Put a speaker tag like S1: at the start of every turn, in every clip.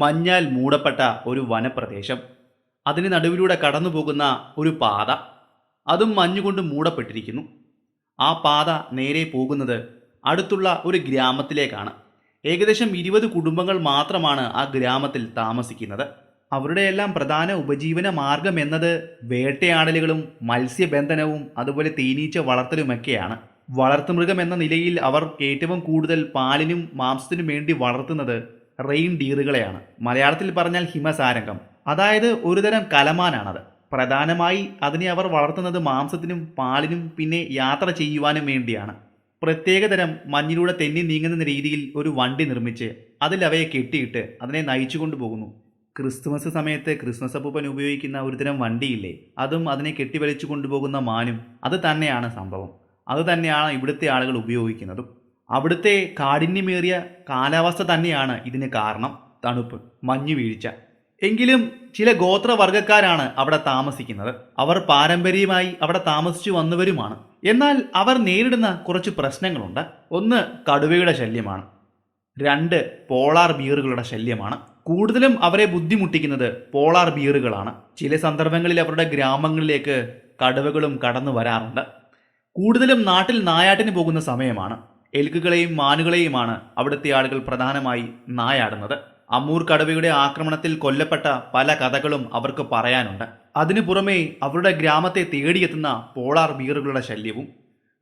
S1: മഞ്ഞാൽ മൂടപ്പെട്ട ഒരു വനപ്രദേശം. അതിന് നടുവിലൂടെ കടന്നു പോകുന്ന ഒരു പാത. അതും മഞ്ഞുകൊണ്ട് മൂടപ്പെട്ടിരിക്കുന്നു. ആ പാത നേരെ പോകുന്നത് അടുത്തുള്ള ഒരു ഗ്രാമത്തിലേക്കാണ്. ഏകദേശം ഇരുപത് കുടുംബങ്ങൾ മാത്രമാണ് ആ ഗ്രാമത്തിൽ താമസിക്കുന്നത്. അവരുടെയെല്ലാം പ്രധാന ഉപജീവന മാർഗം എന്നത് വേട്ടയാടലുകളും മത്സ്യബന്ധനവും അതുപോലെ തേനീച്ച വളർത്തലുമൊക്കെയാണ്. വളർത്തുമൃഗം എന്ന നിലയിൽ അവർ ഏറ്റവും കൂടുതൽ പാലിനും മാംസത്തിനും വേണ്ടി വളർത്തുന്നത് റെയിൻ ഡീറുകളെയാണ് മലയാളത്തിൽ പറഞ്ഞാൽ ഹിമസാരംഗം. അതായത് ഒരുതരം കലമാനാണത്. പ്രധാനമായി അതിനെ അവർ വളർത്തുന്നത് മാംസത്തിനും പാലിനും പിന്നെ യാത്ര ചെയ്യുവാനും വേണ്ടിയാണ്. പ്രത്യേകതരം മഞ്ഞിലൂടെ തെന്നി നീങ്ങുന്ന രീതിയിൽ ഒരു വണ്ടി നിർമ്മിച്ച് അതിലവയെ കെട്ടിയിട്ട് അതിനെ നയിച്ചു കൊണ്ടുപോകുന്നു. ക്രിസ്തുമസ് സമയത്ത് ക്രിസ്മസ് അപ്പൂപ്പൻ ഉപയോഗിക്കുന്ന ഒരുതരം വണ്ടിയില്ലേ? അതും അതിനെ കെട്ടിവലിച്ചു കൊണ്ടുപോകുന്ന മാനും. അത് തന്നെയാണ് സംഭവം. അത് തന്നെയാണ് ഇവിടുത്തെ ആളുകൾ ഉപയോഗിക്കുന്നതും. അവിടുത്തെ കാഠിന്യമേറിയ കാലാവസ്ഥ തന്നെയാണ് ഇതിന് കാരണം. തണുപ്പ് മഞ്ഞു വീഴ്ച. എങ്കിലും ചില ഗോത്രവർഗക്കാരാണ് അവിടെ താമസിക്കുന്നത്. അവർ പാരമ്പര്യമായി അവിടെ താമസിച്ചു വന്നവരുമാണ്. എന്നാൽ അവർ നേരിടുന്ന കുറച്ച് പ്രശ്നങ്ങളുണ്ട്. ഒന്ന് കടുവയുടെ ശല്യമാണ്. രണ്ട് പോളാർ ബിയറുകളുടെ ശല്യമാണ്. കൂടുതലും അവരെ ബുദ്ധിമുട്ടിക്കുന്നത് പോളാർ ബിയറുകളാണ് ചില സന്ദർഭങ്ങളിൽ അവരുടെ ഗ്രാമങ്ങളിലേക്ക് കടുവകളും കടന്നു വരാറുണ്ട്. കൂടുതലും നാട്ടിൽ നായാട്ടിന് പോകുന്ന സമയമാണ്. എൽക്കുകളെയും മാനുകളെയുമാണ് അവിടുത്തെ ആളുകൾ പ്രധാനമായി നായാടുന്നത്. അമ്മൂർ കടുവയുടെ ആക്രമണത്തിൽ കൊല്ലപ്പെട്ട പല കഥകളും അവർക്ക് പറയാനുണ്ട്. അതിനു പുറമേ അവരുടെ ഗ്രാമത്തെ തേടിയെത്തുന്ന പോളാർ ബീറുകളുടെ ശല്യവും.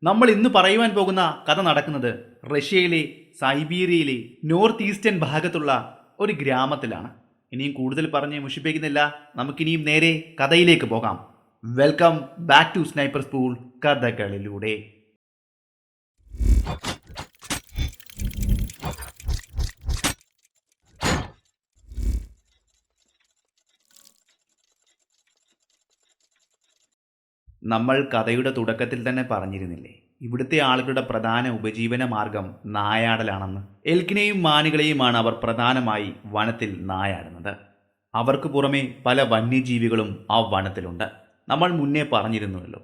S1: നമ്മൾ ഇന്ന് പറയുവാൻ പോകുന്ന കഥ നടക്കുന്നത് റഷ്യയിലെ സൈബീരിയയിലെ നോർത്ത് ഈസ്റ്റേൺ ഭാഗത്തുള്ള ഒരു ഗ്രാമത്തിലാണ്. ഇനിയും കൂടുതൽ പറഞ്ഞ് മുഷിപ്പിക്കുന്നില്ല. നമുക്കിനിയും നേരെ കഥയിലേക്ക് പോകാം. Welcome back to sniper school കഥകളിലൂടെ. നമ്മൾ കഥയുടെ തുടക്കത്തിൽ തന്നെ പറഞ്ഞിരുന്നില്ലേ? ഇവിടുത്തെ ആളുകളുടെ പ്രധാന ഉപജീവന മാർഗം നായാടലാണെന്ന്. എൽക്കിനെയും മാനുകളെയുമാണ് അവർ പ്രധാനമായി വനത്തിൽ നായാടുന്നത്. അവർക്ക് പുറമെ പല വന്യജീവികളും ആ വനത്തിലുണ്ട്. നമ്മൾ മുന്നേ പറഞ്ഞിരുന്നുവല്ലോ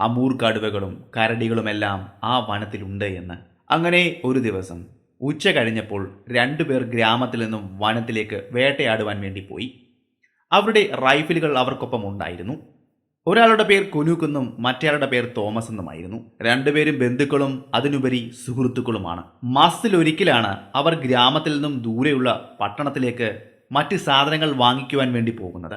S1: അമൂർ കടുവകളും കരടികളുമെല്ലാം ആ വനത്തിലുണ്ട് എന്ന്. അങ്ങനെ ഒരു ദിവസം ഉച്ച കഴിഞ്ഞപ്പോൾ രണ്ടുപേർ ഗ്രാമത്തിൽ നിന്നും വനത്തിലേക്ക് വേട്ടയാടുവാൻ വേണ്ടി പോയി. അവരുടെ റൈഫിലുകൾ അവർക്കൊപ്പം ഉണ്ടായിരുന്നു. ഒരാളുടെ പേർ കുനൂക്കെന്നും മറ്റേയാളുടെ പേർ തോമസ് എന്നുമായിരുന്നു. രണ്ടുപേരും ബന്ധുക്കളും അതിനുപരി സുഹൃത്തുക്കളുമാണ്. മാസത്തിൽ ഒരിക്കലാണ് അവർ ഗ്രാമത്തിൽ നിന്നും ദൂരെയുള്ള പട്ടണത്തിലേക്ക് മറ്റ് സാധനങ്ങൾ വാങ്ങിക്കുവാൻ വേണ്ടി പോകുന്നത്.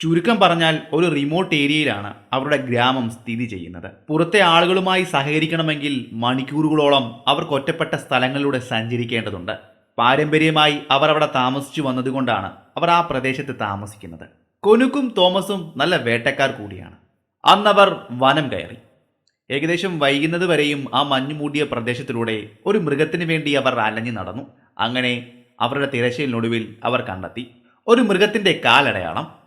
S1: ചുരുക്കം പറഞ്ഞാൽ ഒരു റിമോട്ട് ഏരിയയിലാണ് അവരുടെ ഗ്രാമം സ്ഥിതി ചെയ്യുന്നത്. പുറത്തെ ആളുകളുമായി സഹകരിക്കണമെങ്കിൽ മണിക്കൂറുകളോളം അവർക്ക് ഒറ്റപ്പെട്ട സ്ഥലങ്ങളിലൂടെ സഞ്ചരിക്കേണ്ടതുണ്ട്. പാരമ്പര്യമായി അവർ അവിടെ താമസിച്ചു വന്നതുകൊണ്ടാണ് അവർ ആ പ്രദേശത്ത് താമസിക്കുന്നത്. കൊനുക്കും തോമസും നല്ല വേട്ടക്കാർ കൂടിയാണ്. അന്നവർ വനം കയറി. ഏകദേശം വൈകുന്നത് വരെയും ആ മഞ്ഞു മൂടിയ പ്രദേശത്തിലൂടെ ഒരു മൃഗത്തിന് വേണ്ടി അവർ അലഞ്ഞു നടന്നു. അങ്ങനെ അവരുടെ തിരശ്ശീലിനൊടുവിൽ അവർ കണ്ടെത്തി. ഒരു മൃഗത്തിന്റെ കാലടയാളം.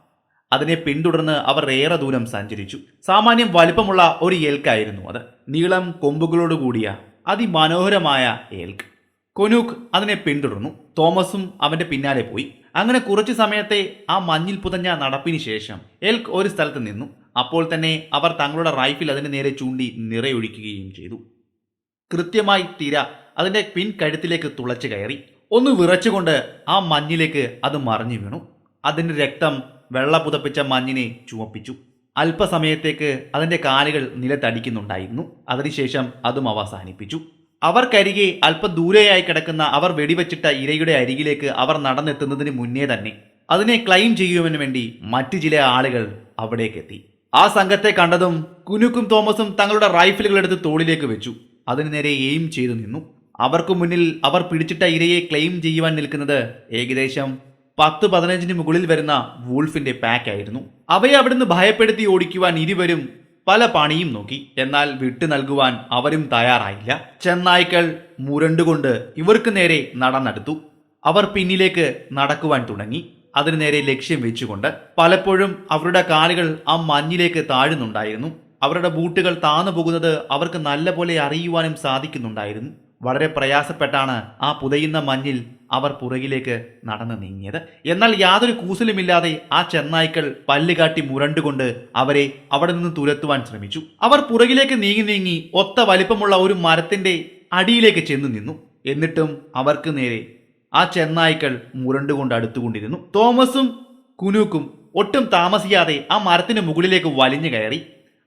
S1: അതിനെ പിന്തുടർന്ന് അവർ ഏറെ ദൂരം സഞ്ചരിച്ചു. സാമാന്യം വലിപ്പമുള്ള ഒരു ഏൽക്കായിരുന്നു അത്. നീളം കൊമ്പുകളോട് കൂടിയ അതിമനോഹരമായ ഏൽക്ക്. കൊനൂക്ക് അതിനെ പിന്തുടർന്നു. തോമസും അവന്റെ പിന്നാലെ പോയി. അങ്ങനെ കുറച്ചു സമയത്തെ ആ മഞ്ഞിൽ പുതഞ്ഞ നടപ്പിന് ശേഷം എൽക്ക് ഒരു സ്ഥലത്ത് നിന്നു. അപ്പോൾ തന്നെ അവർ തങ്ങളുടെ റൈഫിൽ അതിന് നേരെ ചൂണ്ടി നിറയൊഴിക്കുകയും ചെയ്തു. കൃത്യമായി തിര അതിന്റെ പിൻകഴുത്തിലേക്ക് തുളച്ചു കയറി. ഒന്ന് വിറച്ചുകൊണ്ട് ആ മഞ്ഞിലേക്ക് അത് മറിഞ്ഞു വീണു. അതിന്റെ രക്തം വെള്ള പുതപ്പിച്ച മഞ്ഞിനെ ചുവപ്പിച്ചു. അല്പസമയത്തേക്ക് അതിന്റെ കാലുകൾ നിലത്തടിക്കുന്നുണ്ടായിരുന്നു. അതിനുശേഷം അതും അവസാനിപ്പിച്ചു. അവർക്കരികെ അല്പം ദൂരെയായി കിടക്കുന്ന അവർ വെടിവെച്ചിട്ട ഇരയുടെ അരികിലേക്ക് അവർ നടന്നെത്തുന്നതിന് മുന്നേ തന്നെ അതിനെ ക്ലെയിം ചെയ്യുവാൻ വേണ്ടി മറ്റു ചില ആളുകൾ അവിടേക്കെത്തി. ആ സംഘത്തെ കണ്ടതും കുനുക്കും തോമസും തങ്ങളുടെ റൈഫിലുകൾ എടുത്ത് തോളിലേക്ക് വെച്ചു. അതിനു നേരെ എയിം ചെയ്തു നിന്നു. അവർക്ക് മുന്നിൽ അവർ പിടിച്ചിട്ട ഇരയെ ക്ലെയിം ചെയ്യുവാൻ നിൽക്കുന്നത് ഏകദേശം പത്ത് പതിനഞ്ചിന് മുകളിൽ വരുന്ന വൂൾഫിന്റെ പാക്ക് ആയിരുന്നു അവയെ അവിടുന്ന് ഭയപ്പെടുത്തി ഓടിക്കുവാൻ ഇരുവരും പല പണിയും നോക്കി. എന്നാൽ വിട്ടു നൽകുവാൻ അവരും തയ്യാറായില്ല. ചെന്നായ്ക്കൾ മുരണ്ടുകൊണ്ട് ഇവർക്ക് നേരെ നടന്നെടുത്തു. അവർ പിന്നിലേക്ക് നടക്കുവാൻ തുടങ്ങി. അതിനു നേരെ ലക്ഷ്യം വെച്ചുകൊണ്ട് പലപ്പോഴും അവരുടെ കാലുകൾ ആ മഞ്ഞിലേക്ക് താഴുന്നുണ്ടായിരുന്നു. അവരുടെ ബൂട്ടുകൾ താന്നു പോകുന്നത് അവർക്ക് നല്ലപോലെ അറിയുവാനും സാധിക്കുന്നുണ്ടായിരുന്നു. വളരെ പ്രയാസപ്പെട്ടാണ് ആ പുതയുന്ന മഞ്ഞിൽ അവർ പുറകിലേക്ക് നടന്നു നീങ്ങിയത്. എന്നാൽ യാതൊരു കൂസലുമില്ലാതെ ആ ചെന്നായ്ക്കൾ പല്ലുകാട്ടി മുരണ്ടുകൊണ്ട് അവരെ അവിടെ നിന്ന് തുരത്തുവാൻ ശ്രമിച്ചു. അവർ പുറകിലേക്ക് നീങ്ങി നീങ്ങി ഒത്ത വലിപ്പമുള്ള ഒരു മരത്തിന്റെ അടിയിലേക്ക് ചെന്നു നിന്നു. എന്നിട്ടും അവർക്ക് നേരെ ആ ചെന്നായ്ക്കൾ മുരണ്ടുകൊണ്ട് അടുത്തുകൊണ്ടിരുന്നു. തോമസും കുനൂക്കും ഒട്ടും താമസിയാതെ ആ മരത്തിന് മുകളിലേക്ക് വലിഞ്ഞു കയറി.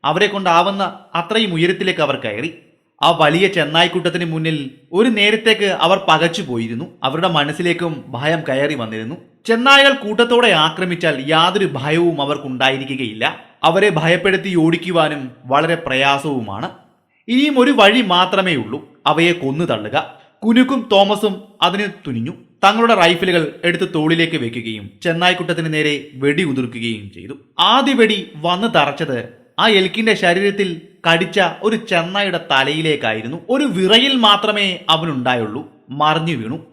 S1: അവരെ കൊണ്ടാവുന്ന അത്രയും ഉയരത്തിലേക്ക് അവർ കയറി. ആ വലിയ ചെന്നായിക്കൂട്ടത്തിന് മുന്നിൽ ഒരു നേരത്തേക്ക് അവർ പകച്ചു പോയിരുന്നു. അവരുടെ മനസ്സിലേക്കും ഭയം കയറി വന്നിരുന്നു. ചെന്നായകൾ കൂട്ടത്തോടെ ആക്രമിച്ചാൽ യാതൊരു ഭയവും അവർക്കുണ്ടായിരിക്കുകയില്ല. അവരെ ഭയപ്പെടുത്തി ഓടിക്കുവാനും വളരെ പ്രയാസവുമാണ്. ഇനിയും ഒരു വഴി മാത്രമേ ഉള്ളൂ. അവയെ കൊന്നു തള്ളുക. കുനുക്കും തോമസും അതിന് തുനിഞ്ഞു. തങ്ങളുടെ റൈഫിലുകൾ എടുത്ത് തോളിലേക്ക് വെക്കുകയും ചെന്നായിക്കുട്ടത്തിന് നേരെ വെടി ഉതിർക്കുകയും ചെയ്തു. ആദ്യ വെടി വന്ന് തറച്ചത് ആ എൽക്കിന്റെ ശരീരത്തിൽ കടിച്ച ഒരു ചെന്നായുടെ തലയിലേക്കായിരുന്നു. ഒരു വിറയിൽ മാത്രമേ അവനുണ്ടായുള്ളൂ. മറിഞ്ഞു വീണു.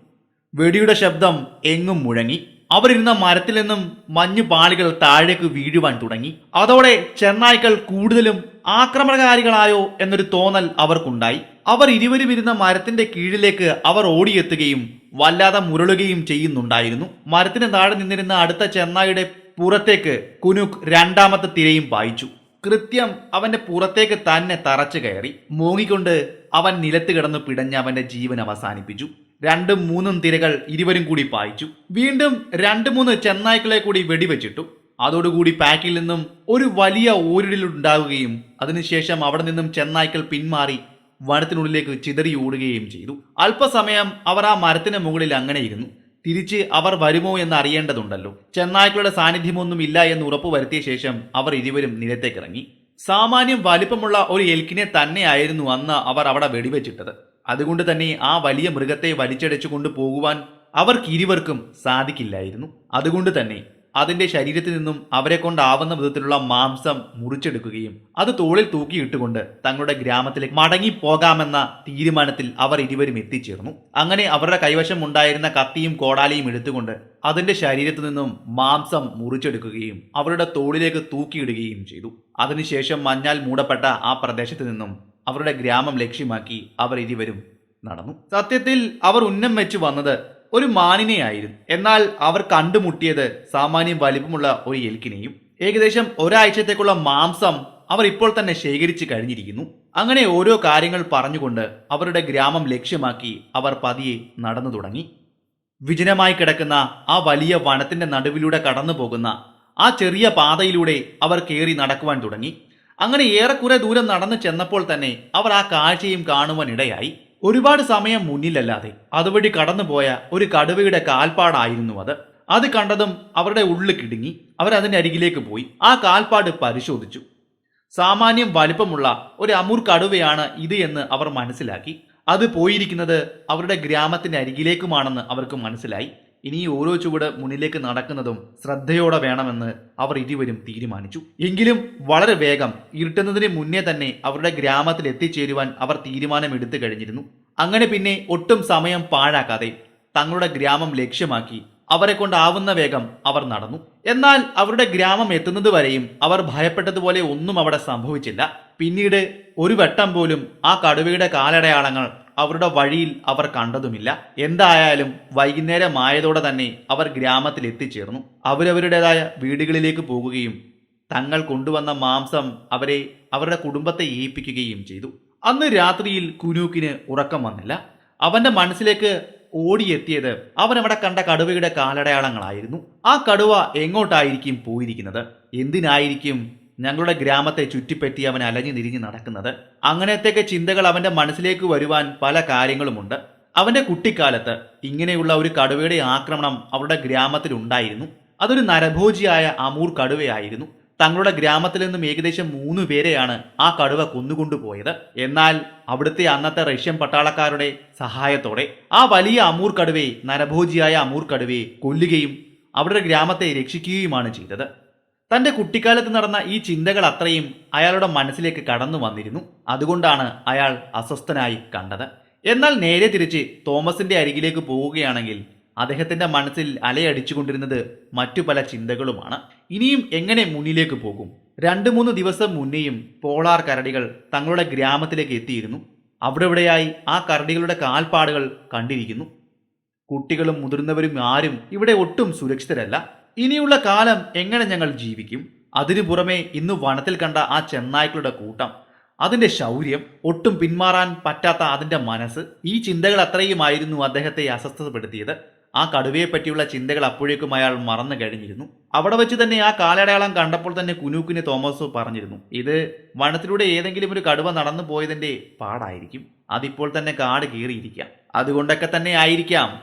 S1: വെടിയുടെ ശബ്ദം എങ്ങും മുഴങ്ങി. അവരിരുന്ന മരത്തിൽ നിന്നും മഞ്ഞു പാളികൾ താഴേക്ക് വീഴുവാൻ തുടങ്ങി. അതോടെ ചെന്നായ്ക്കൾ കൂടുതലും ആക്രമണകാരികളായോ എന്നൊരു തോന്നൽ അവർക്കുണ്ടായി. അവർ ഇരുവരും ഇരുന്ന മരത്തിന്റെ കീഴിലേക്ക് അവർ ഓടിയെത്തുകയും വല്ലാതെ മുരളുകയും ചെയ്യുന്നുണ്ടായിരുന്നു. മരത്തിന് താഴെ നിന്നിരുന്ന അടുത്ത ചെന്നായുടെ പുറത്തേക്ക് കുനുക് രണ്ടാമത്തെ തിരയും പായിച്ചു. കൃത്യം അവന്റെ പുറത്തേക്ക് തന്നെ തറച്ചു കയറി മൂങ്ങിക്കൊണ്ട് അവൻ നിലത്ത് കിടന്ന് പിടഞ്ഞ് അവന്റെ ജീവൻ അവസാനിപ്പിച്ചു. രണ്ടും മൂന്നും തിരകൾ ഇരുവരും കൂടി പായിച്ചു. വീണ്ടും രണ്ട് മൂന്ന് ചെന്നായ്ക്കളെ കൂടി വെടിവെച്ചിട്ടു. അതോടുകൂടി പാക്കിൽ നിന്നും ഒരു വലിയ ഓരിടലുണ്ടാവുകയും അതിനുശേഷം അവിടെ നിന്നും ചെന്നായ്ക്കൾ പിന്മാറി വനത്തിനുള്ളിലേക്ക് ചിതറി ഓടുകയും ചെയ്തു. അല്പസമയം അവർ ആ മരത്തിന് മുകളിൽ അങ്ങനെ ഇരുന്നു. തിരിച്ച് അവർ വരുമോ എന്ന് അറിയേണ്ടതുണ്ടല്ലോ. ചെന്നായ്ക്കളുടെ സാന്നിധ്യമൊന്നും ഇല്ല എന്ന് ഉറപ്പുവരുത്തിയ ശേഷം അവർ ഇരുവരും നിലത്തേക്കിറങ്ങി. സാമാന്യം വലിപ്പമുള്ള ഒരു എൽക്കിനെ തന്നെയായിരുന്നു അന്ന് അവർ അവിടെ വെടിവെച്ചിട്ടത്. അതുകൊണ്ട് തന്നെ ആ വലിയ മൃഗത്തെ വലിച്ചടച്ചു കൊണ്ടുപോകുവാൻ അവർക്ക് ഇരുവർക്കും സാധിക്കില്ലായിരുന്നു. അതുകൊണ്ട് തന്നെ അതിന്റെ ശരീരത്തിൽ നിന്നും അവരെ കൊണ്ടാവുന്ന വിധത്തിലുള്ള മാംസം മുറിച്ചെടുക്കുകയും അത് തോളിൽ തൂക്കിയിട്ടുകൊണ്ട് തങ്ങളുടെ ഗ്രാമത്തിലേക്ക് മടങ്ങി പോകാമെന്ന തീരുമാനത്തിൽ അവർ ഇരുവരും എത്തിച്ചേർന്നു. അങ്ങനെ അവരുടെ കൈവശം ഉണ്ടായിരുന്ന കത്തിയും കോടാലിയും എടുത്തുകൊണ്ട് അതിന്റെ ശരീരത്തിൽ നിന്നും മാംസം മുറിച്ചെടുക്കുകയും അവരുടെ തോളിലേക്ക് തൂക്കിയിടുകയും ചെയ്തു. അതിനുശേഷം മഞ്ഞാൽ മൂടപ്പെട്ട ആ പ്രദേശത്ത് നിന്നും അവരുടെ ഗ്രാമം ലക്ഷ്യമാക്കി അവർ ഇരുവരും നടന്നു. സത്യത്തിൽ അവർ ഉന്നം വെച്ച് വന്നത് ഒരു മാനിനെയായിരുന്നു. എന്നാൽ അവർ കണ്ടുമുട്ടിയത് സാമാന്യം വലിപ്പമുള്ള ഒരു എൽക്കിനെയും ഏകദേശം ഒരാഴ്ചത്തേക്കുള്ള മാംസം അവർ ഇപ്പോൾ തന്നെ ശേഖരിച്ചു കഴിഞ്ഞിരിക്കുന്നു. അങ്ങനെ ഓരോ കാര്യങ്ങൾ പറഞ്ഞുകൊണ്ട് അവരുടെ ഗ്രാമം ലക്ഷ്യമാക്കി അവർ പതിയെ നടന്നു തുടങ്ങി. വിജനമായി കിടക്കുന്ന ആ വലിയ വനത്തിന്റെ നടുവിലൂടെ കടന്നു പോകുന്ന ആ ചെറിയ പാതയിലൂടെ അവർ കയറി നടക്കുവാൻ തുടങ്ങി. അങ്ങനെ ഏറെക്കുറെ ദൂരം നടന്നു ചെന്നപ്പോൾ തന്നെ അവർ ആ കാഴ്ചയും കാണുവാൻ ഇടയായി. ഒരുപാട് സമയം മുന്നിലല്ലാതെ അതുവഴി കടന്നുപോയ ഒരു കടുവയുടെ കാൽപ്പാടായിരുന്നു അത്. അത് കണ്ടതും അവരുടെ ഉള്ളിൽ കിടുങ്ങി അവർ അതിന്റെ അരികിലേക്ക് പോയി. ആ കാൽപ്പാട് പരിശോധിച്ചു. സാമാന്യം വലിപ്പമുള്ള ഒരു അമൂർ കടുവയാണ് ഇത് എന്ന് അവർ മനസ്സിലാക്കി. അത് പോയിരിക്കുന്നത് അവരുടെ ഗ്രാമത്തിന്റെ അരികിലേക്കുമാണെന്ന് അവർക്ക് മനസ്സിലായി. ഇനി ഓരോ ചുവട് മുന്നിലേക്ക് നടക്കുന്നതും ശ്രദ്ധയോടെ വേണമെന്ന് അവർ ഇരുവരും തീരുമാനിച്ചു. എങ്കിലും വളരെ വേഗം ഇരുട്ടുന്നതിന് മുന്നേ തന്നെ അവരുടെ ഗ്രാമത്തിൽ എത്തിച്ചേരുവാൻ അവർ തീരുമാനമെടുത്തു കഴിഞ്ഞിരുന്നു. അങ്ങനെ പിന്നെ ഒട്ടും സമയം പാഴാക്കാതെ തങ്ങളുടെ ഗ്രാമം ലക്ഷ്യമാക്കി അവരെ കൊണ്ടാവുന്ന വേഗം അവർ നടന്നു. എന്നാൽ അവരുടെ ഗ്രാമം എത്തുന്നത് വരെയും അവർ ഭയപ്പെട്ടതുപോലെ ഒന്നും അവിടെ സംഭവിച്ചില്ല. പിന്നീട് ഒരു വട്ടം പോലും ആ കടുവയുടെ കാലടയാളങ്ങൾ അവരുടെ വഴിയിൽ അവർ കണ്ടതുമില്ല. എന്തായാലും വൈകുന്നേരമായതോടെ തന്നെ അവർ ഗ്രാമത്തിൽ എത്തിച്ചേർന്നു. അവരവരുടേതായ വീടുകളിലേക്ക് പോകുകയും തങ്ങൾ കൊണ്ടുവന്ന മാംസം അവരെ അവരുടെ കുടുംബത്തെ ഏൽപ്പിക്കുകയും ചെയ്തു. അന്ന് രാത്രിയിൽ കുനൂക്കിന് ഉറക്കം വന്നില്ല. അവന്റെ മനസ്സിലേക്ക് ഓടിയെത്തിയത് അവൻ അവിടെ കണ്ട കടുവയുടെ കാലടയാളങ്ങളായിരുന്നു. ആ കടുവ എങ്ങോട്ടായിരിക്കും പോയിരിക്കുന്നത്? എന്തിനായിരിക്കും ഞങ്ങളുടെ ഗ്രാമത്തെ ചുറ്റിപ്പറ്റി അവൻ അലഞ്ഞു തിരിഞ്ഞ് നടക്കുന്നത്. അങ്ങനത്തെയൊക്കെ ചിന്തകൾ അവന്റെ മനസ്സിലേക്ക് വരുവാൻ പല കാര്യങ്ങളുമുണ്ട്. അവന്റെ കുട്ടിക്കാലത്ത് ഇങ്ങനെയുള്ള ഒരു കടുവയുടെ ആക്രമണം അവരുടെ ഗ്രാമത്തിൽ ഉണ്ടായിരുന്നു. അതൊരു നരഭോജിയായ അമൂർ കടുവയായിരുന്നു. തങ്ങളുടെ ഗ്രാമത്തിൽ നിന്നും ഏകദേശം മൂന്ന് പേരെയാണ് ആ കടുവ കൊന്നുകൊണ്ടുപോയത്. എന്നാൽ അവിടുത്തെ അന്നത്തെ റഷ്യൻ പട്ടാളക്കാരുടെ സഹായത്തോടെ ആ വലിയ അമൂർ കടുവയെ നരഭോജിയായ അമൂർ കടുവയെ കൊല്ലുകയും അവരുടെ ഗ്രാമത്തെ രക്ഷിക്കുകയുമാണ് ചെയ്തത്. തന്റെ കുട്ടിക്കാലത്ത് നടന്ന ഈ ചിന്തകൾ അത്രയും അയാളുടെ മനസ്സിലേക്ക് കടന്നു വന്നിരുന്നു. അതുകൊണ്ടാണ് അയാൾ അസ്വസ്ഥനായി കണ്ടത്. എന്നാൽ നേരെ തിരിച്ച് തോമസിന്റെ അരികിലേക്ക് പോവുകയാണെങ്കിൽ അദ്ദേഹത്തിന്റെ മനസ്സിൽ അലയടിച്ചുകൊണ്ടിരുന്നത് മറ്റു പല ചിന്തകളുമാണ്. ഇനിയും എങ്ങനെ മുന്നിലേക്ക് പോകും? രണ്ടു മൂന്ന് ദിവസം മുന്നേയും പോളാർ കരടികൾ തങ്ങളുടെ ഗ്രാമത്തിലേക്ക് എത്തിയിരുന്നു. അവിടെവിടെയായി ആ കരടികളുടെ കാൽപ്പാടുകൾ കണ്ടിരിക്കുന്നു. കുട്ടികളും മുതിർന്നവരും ആരും ഇവിടെ ഒട്ടും സുരക്ഷിതരല്ല. ഇനിയുള്ള കാലം എങ്ങനെ ഞങ്ങൾ ജീവിക്കും? അതിനു പുറമെ ഇന്ന് വനത്തിൽ കണ്ട ആ ചെന്നായ്ക്കളുടെ കൂട്ടം അതിന്റെ ശൗര്യം ഒട്ടും പിന്മാറാൻ പറ്റാത്ത അതിന്റെ മനസ്സ് ഈ ചിന്തകൾ അത്രയുമായിരുന്നു അദ്ദേഹത്തെ അസ്വസ്ഥതപ്പെടുത്തിയത്. ആ കടുവയെ പറ്റിയുള്ള ചിന്തകൾ അപ്പോഴേക്കും അയാൾ മറന്നു കഴിഞ്ഞിരുന്നു. അവിടെ വെച്ച് തന്നെ ആ കാലടയാളം കണ്ടപ്പോൾ തന്നെ കുനൂക്കിന് തോമസ് പറഞ്ഞിരുന്നു ഇത് വനത്തിലൂടെ ഏതെങ്കിലും ഒരു കടുവ നടന്നു പോയതിന്റെ പാടായിരിക്കും. അതിപ്പോൾ തന്നെ കാട് കീറിയിരിക്കാം. അതുകൊണ്ടൊക്കെ തന്നെ ആയിരിക്കാം.